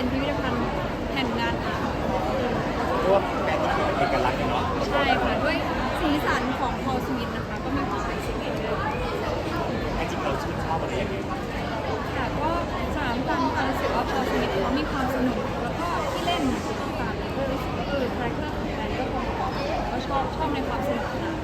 ็นพิพิธภัณฑ์แห่งงานอาร์ตรว่าแบรนด์ที่เป็นเอกลักษณ์เนาะใช่ค่ะ ด้วยสีสันของพอลสมิธนะคะ ก็มีความเป็นซิกเนเจอร์จริงๆเราชื่นชอบอะไรอย่างเงี้ยค่ะก็สามตันตันรู้สึกว่าพอลสมิธเขามีความสนุกแล้วก็ที่เล่นต่างๆก็รู้สึกว่าเออคาแรคเตอร์ของแบรนด์ก็ตรงก็ชอบชอบในความสนุกสนาน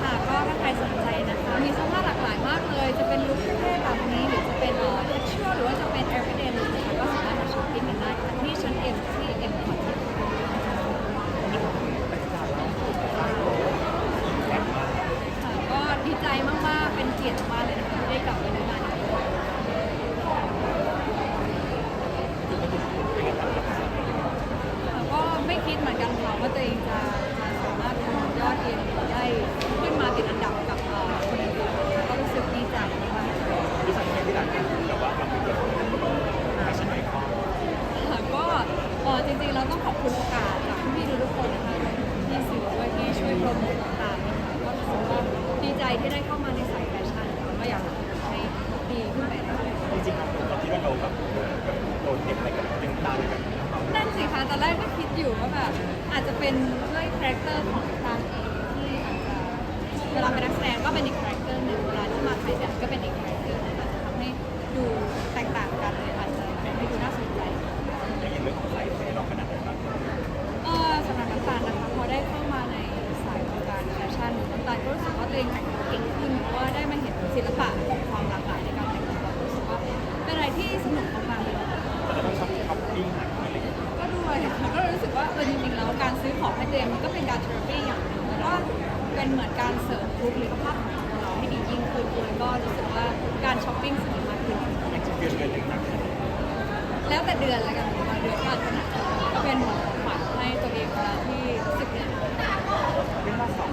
ค่ะก็ถ้าใครสนใจนะคะ มีเสื้อผ้าหลากหลายมากเลย จะเป็นลุคเท่ๆแบบนี้ หรือจะเป็นเอ่อ textual หรือว่าจะเป็น everyday look นะคะก็สามารถมาช้อปปิ้งกันได้ค่ะที่ชั้น M ที่ M Cotton ค่ะก็ดีใจมาก ๆ เป็นเกียรติมากเลยนะคะที่ได้กลับมาในงานนี้ค่ะก็ไม่คิดเหมือนกันค่ะ ว่าตัวเองจะจะสามารถทำยอดเยี่ยมได้ขึ้นมาติดอันดับกับเอ่อคนอื่นๆก็รู้สึกดีใจมากๆ ที่สังเกตที่หลังเนี่ยแต่ว่าเราเป็นคนแฟชั่นไอคอนค่ะก็เอ่อจริงๆเราต้องขอบคุณโอกาสจากพี่ๆทุกๆคนนะคะรวมถึงพี่สื่อด้วยที่ช่วยโปรโมทต่างๆนะคะก็รู้สึกว่าดีใจที่ได้เข้า เป็นด้วยคาแรคเตอร์ของทางเองที่อาจจะเวลาเป็นนักแสดงก็เป็นอีกคาแรคเตอร์หนึ่งเวลาที่มาถ่ายแบบก็เป็นอีกคาแรคเตอร์หนึงอาจจะทำให้ดูแตกต่างกันเลยอาจจะทำให้ดูน่าสนใจในเรื่องของสไตล์เราขนาดไหนบ้างเออสำหรับน้ำตาลนะคะพอได้เข้ามาในสายวงการแฟชั่นน้ำตาลก็รู้สึกว่าตัวเองแต่งตัวเก่งขึ้นเพราะว่าได้มาเห็นศิลปะของความหลาก เองมันก็เป็นการเทอร์ปี้อย่างหนึ่งแล้วก็เป็นเหมือนการเสริมรูปหรือภาพของตัวเราให้ดียิ่งขึ้นด้วยก็รู้สึกว่าการช้อปปิ้งสนุกมากขึ้นเดือนเดือนหนึ่งหนักแล้วแต่เดือนละกันบางเดือนก็อาจจะหนักก็เป็นเหมือนของขวัญให้ตัวเองเวลาที่รู้สึกเหนื่อยเป็นว่าสอง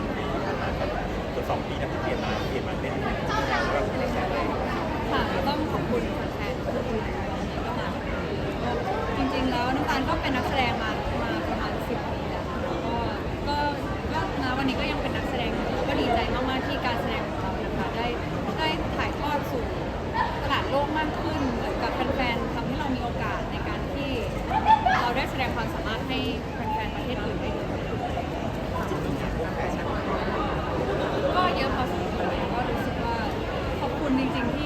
คุณจริงๆ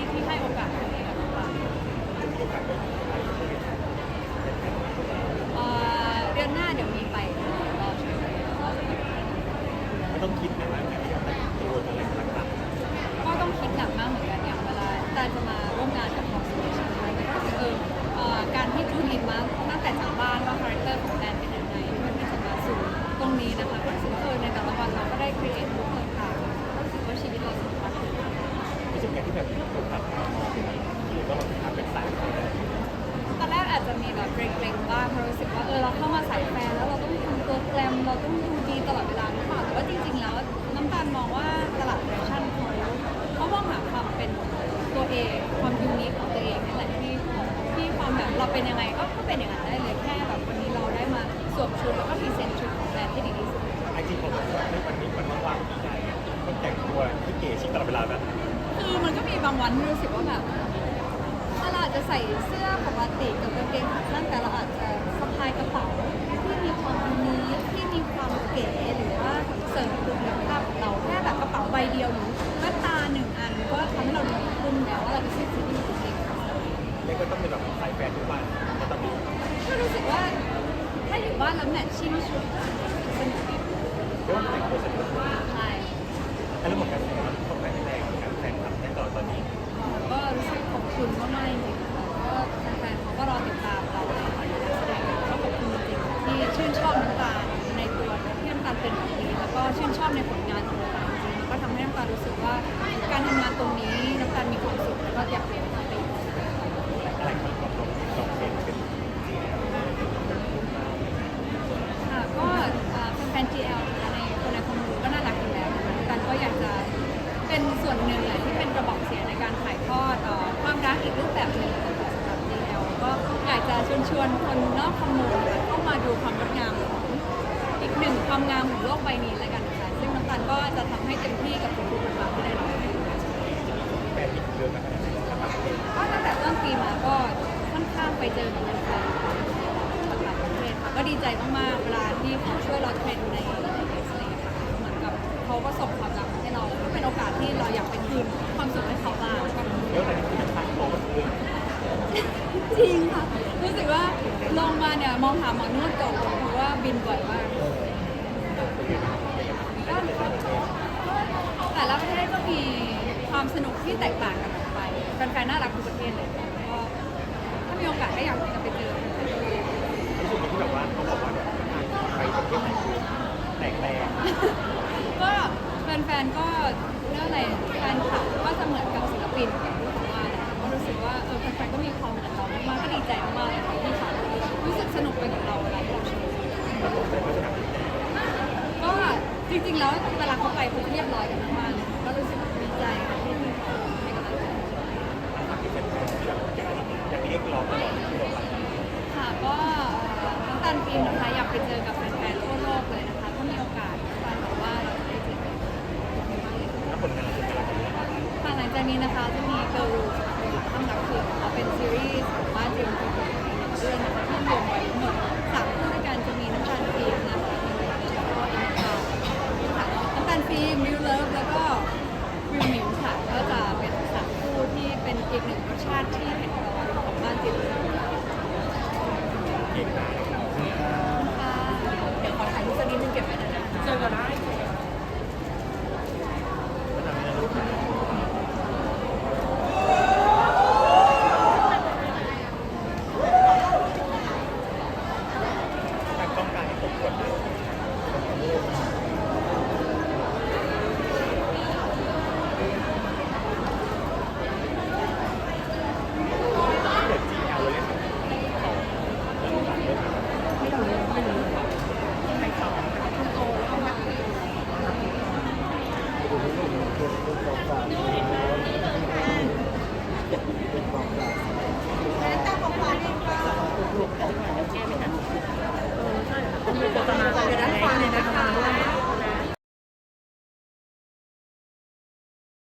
หรือว่าเป็นสายตอนแรกอาจจะมีแบบเกรงๆบ้างเพราะรู้สึกว่าเออเราเข้ามาใส่แฟนแล้วเราต้องทำตัวแกลมเราต้องดูดีตลอดเวลาหรือเปล่าแต่ว่าจริงๆแล้วน้ำตาลมองว่าตลาดแฟชั่นเขาเขามองหาความเป็นตัวเองความยูนิคของตัวเองนี่แหละที่ที่ความแบบเราเป็นยังไงก็ก็เป็นอย่างนั้นได้เลยแค่แบบวันนี้เราได้มาสวมชุดแล้วก็พรีเซนต์ชุดของแบรนด์ที่ดีที่สุดไอจีผมว่าในวันนี้มันว่างๆที่ไหนต้องแต่งตัวที่เก๋ชิคตลอดเวลาแบบ คือมันก็มีบางวันที่รู้สึกว่าแบบเราอาจจะ ใส่เสื้อปกติกับกางเกงขาสั้นแต่เราอาจจะสะพายกระเป๋าที่มีความนิคที่มีความเก๋หรือว่าเสริมคุณภาพของเราแค่แบบกระเป๋าใบเดียวหรือแว่นตาหนึ่งอันก็ทำให้เราดูดีขึ้นแล้วว่าเราจะเซ็กซี่ที่จริงเรียกว่าต้องเป็นแบบสายแฟนทุกบ้านก็ต้องมีก็รู้สึกว่าถ้าอยู่บ้านแล้วแมทชิ่งชุดสนุกดีเรียกว่าแต่งตัวสนุกใช่แล้วเรื่องของการแสดงเราต้องแต่งแรงการแสดงทำได้ตอตอนนี้ก็รู้สึกขอบคุณมากๆจริง ในผลงานของน้ำตาจริงๆแล้วก็ทำให้น้ำตาลรู้สึกว่าการทำงานตรงนี้น้ำตาลมีความสุขแล้วก็อยากเรียนต่อไปอีกอะไรคนลองลองลองเห็นเป็นจริงแล้วค่ะก็เอ่อแฟนๆ GL นะคะในคนในคอมมูนก็น่ารักอยู่แล้วนะคะน้ำตาลก็อยากจะเป็นส่วนหนึ่งแหละที่เป็นกระบอกเสียงในการถ่ายทอดเอ่อความรักอีกรูปแบบหนึ่งนะคะสำหรับ GL ก็อยากจะเชิญชวนคนนอกคอมมูนเข้ามาดูความงดงามของ อีกหนึ่งความงามของโลกใบนี้แล้วกัน นะคะซึ่งน้ำตาลก็จะทำให้เต็มที่กับทุกๆบทบาทที่ได้รับแฟนอีกเยอะนะครับก็ตั้งแต่ต้นไปเจอกับแฟนๆต่างประเทศค่ะก็ดีใจมากๆเวลาที่เขาช่วยเราเทรนในในเอสอะเงี้ยค่ะเหมือนกับเขาก็ส่งความรักให้เราก็เป็นโอกาสที่เราอยากไปคืนความสุขให้เขาบ้างเรื่องอะไรที่มันตั้งโตก็คือจริงค่ะรู้สึกว่าลงมาเนี่ยมองหาหมอนวดก่อนเพราะว่าบินบ่อยมากแต่ละประเทศก็มี ความสนุกที่แตกต่างกันออกไปแฟนๆน่ารักทุกประเทศเลยก็ถ้ามีโอกาสก็อยากจะไปเจอรู้สึกที่แบบว่าเขาบอกว่าแบบไปประเทศไหนคือแตกแรงก็แฟนๆก็เรื่องอะไรแฟนคลับก็จะเหมือนกับศิลปินอย่างที่เขาว่าแหละก็รู้สึกว่าเออแฟนๆก็มีความเหมือนเรามากๆก็ดีใจมากๆเลยค่ะที่เขารู้สึกสนุกไปกับเราเวลาที่เราโชว์ก็จริงๆแล้วเวลาเขาไปเขาจะเรียบร้อยกันมากๆเลยก็รู้สึกดีใจค่ะที่ที่เขาให้กำลังใจ ที่เป็นแฟนที่แบบอยากเรียกร้องตลอดที่เราไปค่ะก็น้ำตาลฟิล์มนะคะอยากไปเจอกับแฟนๆทั่วโลกเลยนะคะถ้ามีโอกาสฟันบอกว่าเราจะได้เจอกันแล้วผลงานเป็นอะไรค่ะหลังจากนี้นะคะจะมีเกิร์ลรูข้ามรักเขื่อนนะคะเป็นซีรีส์ของบ้านจิมจิมเรื่อง